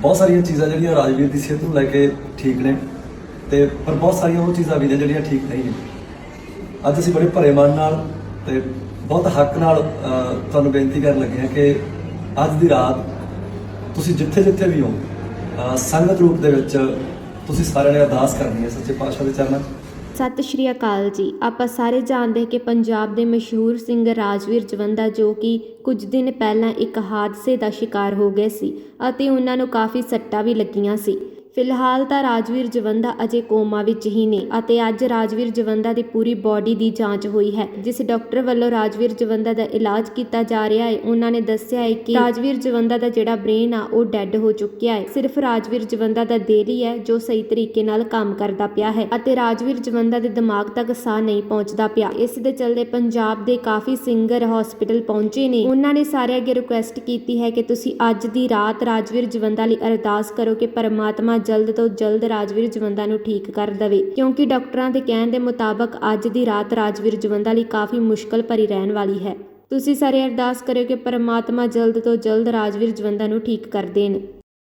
ਬਹੁਤ ਸਾਰੀਆਂ ਚੀਜ਼ਾਂ ਜਿਹੜੀਆਂ ਰਾਜਵੀਰ ਦੀ ਸਿਹਤ ਨੂੰ ਲੈ ਕੇ ਠੀਕ ਨੇ ਤੇ ਪਰ ਬਹੁਤ ਸਾਰੀਆਂ ਉਹ ਚੀਜ਼ਾਂ ਵੀ ਨੇ ਜਿਹੜੀਆਂ ਠੀਕ ਨਹੀਂ ਨੇ। ਅੱਜ ਅਸੀਂ ਬੜੇ ਭਰੇ ਮਨ ਨਾਲ ਤੇ ਬਹੁਤ ਹੱਕ ਨਾਲ ਤੁਹਾਨੂੰ ਬੇਨਤੀ ਕਰਨ ਲੱਗੇ ਹਾਂ ਕਿ ਅੱਜ ਦੀ ਰਾਤ ਤੁਸੀਂ ਜਿੱਥੇ ਜਿੱਥੇ ਵੀ ਹੋ ਸੰਗਤ ਰੂਪ ਦੇ ਵਿੱਚ ਤੁਸੀਂ ਸਾਰਿਆਂ ਨੇ ਅਰਦਾਸ ਕਰਨੀ ਹੈ ਸੱਚੇ ਪਾਤਸ਼ਾਹ ਦੇ ਚਰਨਾਂ 'ਚ। ਸਤਿ ਸ਼੍ਰੀ ਅਕਾਲ ਜੀ। ਆਪਾਂ ਸਾਰੇ ਜਾਣਦੇ ਕਿ ਪੰਜਾਬ ਦੇ ਮਸ਼ਹੂਰ ਸਿੰਗਰ ਰਾਜਵੀਰ ਜਵੰਦਾ ਜੋ ਕਿ ਕੁਝ ਦਿਨ ਪਹਿਲਾਂ ਇੱਕ ਹਾਦਸੇ ਦਾ ਸ਼ਿਕਾਰ ਹੋ ਗਏ ਸੀ ਅਤੇ ਉਹਨਾਂ ਨੂੰ ਕਾਫੀ ਸੱਟਾਂ ਵੀ ਲੱਗੀਆਂ ਸੀ। ਫਿਲਹਾਲ ਤਾਂ ਰਾਜਵੀਰ ਜਵੰਦਾ ਅਜੇ ਕੋਮਾ ਵਿੱਚ ਹੀ ਨੇ ਅਤੇ ਅੱਜ ਰਾਜਵੀਰ ਜਵੰਦਾ ਦੀ ਪੂਰੀ ਬਾਡੀ ਦੀ ਜਾਂਚ ਹੋਈ ਹੈ, ਜਿਸ ਡਾਕਟਰ ਵੱਲੋਂ ਰਾਜਵੀਰ ਜਵੰਦਾ ਦਾ ਇਲਾਜ ਕੀਤਾ ਜਾ ਰਿਹਾ ਹੈ। ਉਹਨਾਂ ਨੇ ਦੱਸਿਆ ਹੈ ਕਿ ਰਾਜਵੀਰ ਜਵੰਦਾ ਦਾ ਜਿਹੜਾ ਬ੍ਰੇਨ ਆ, ਉਹ ਡੈੱਡ ਹੋ ਚੁੱਕਿਆ ਹੈ। ਸਿਰਫ ਰਾਜਵੀਰ ਜਵੰਦਾ ਦਾ ਦਿਲ ਹੀ ਹੈ, ਜੋ ਸਹੀ ਤਰੀਕੇ ਨਾਲ ਕੰਮ ਕਰਦਾ ਪਿਆ ਹੈ ਅਤੇ ਰਾਜਵੀਰ ਜਵੰਦਾ ਦੇ ਦਿਮਾਗ ਤੱਕ ਸਾਹ ਨਹੀਂ ਪਹੁੰਚਦਾ ਪਿਆ। ਇਸ ਦੇ ਚੱਲਦੇ ਪੰਜਾਬ ਦੇ ਕਾਫੀ ਸਿੰਗਰ ਹਸਪੀਟਲ ਪਹੁੰਚੇ ਨੇ। ਉਹਨਾਂ ਨੇ ਸਾਰੇ ਅੱਗੇ ਰਿਕੁਐਸਟ ਕੀਤੀ ਹੈ ਕਿ ਤੁਸੀਂ ਅੱਜ ਦੀ ਰਾਤ ਰਾਜਵੀਰ ਜਵੰਦਾ ਲਈ ਅਰਦਾਸ ਕਰੋ ਕਿ ਪਰਮਾਤਮਾ ਜਲਦ ਤੋਂ ਜਲਦ ਰਾਜਵੀਰ ਜਵੰਦਾ ਨੂੰ ਠੀਕ ਕਰ ਦੇਵੇ। ਕਿਉਂਕਿ ਡਾਕਟਰਾਂ ਦੇ ਕਹਿਣ ਦੇ ਮੁਤਾਬਕ ਅੱਜ ਦੀ ਰਾਤ ਰਾਜਵੀਰ ਜਵੰਦਾ ਲਈ ਕਾਫੀ ਮੁਸ਼ਕਲ ਭਰੀ ਰਹਿਣ ਵਾਲੀ ਹੈ। ਤੁਸੀਂ ਸਾਰੇ ਅਰਦਾਸ ਕਰਿਓ ਕਿ ਪਰਮਾਤਮਾ ਜਲਦ ਤੋਂ ਜਲਦ ਰਾਜਵੀਰ ਜਵੰਦਾ ਨੂੰ ਠੀਕ ਕਰ ਦੇਣ।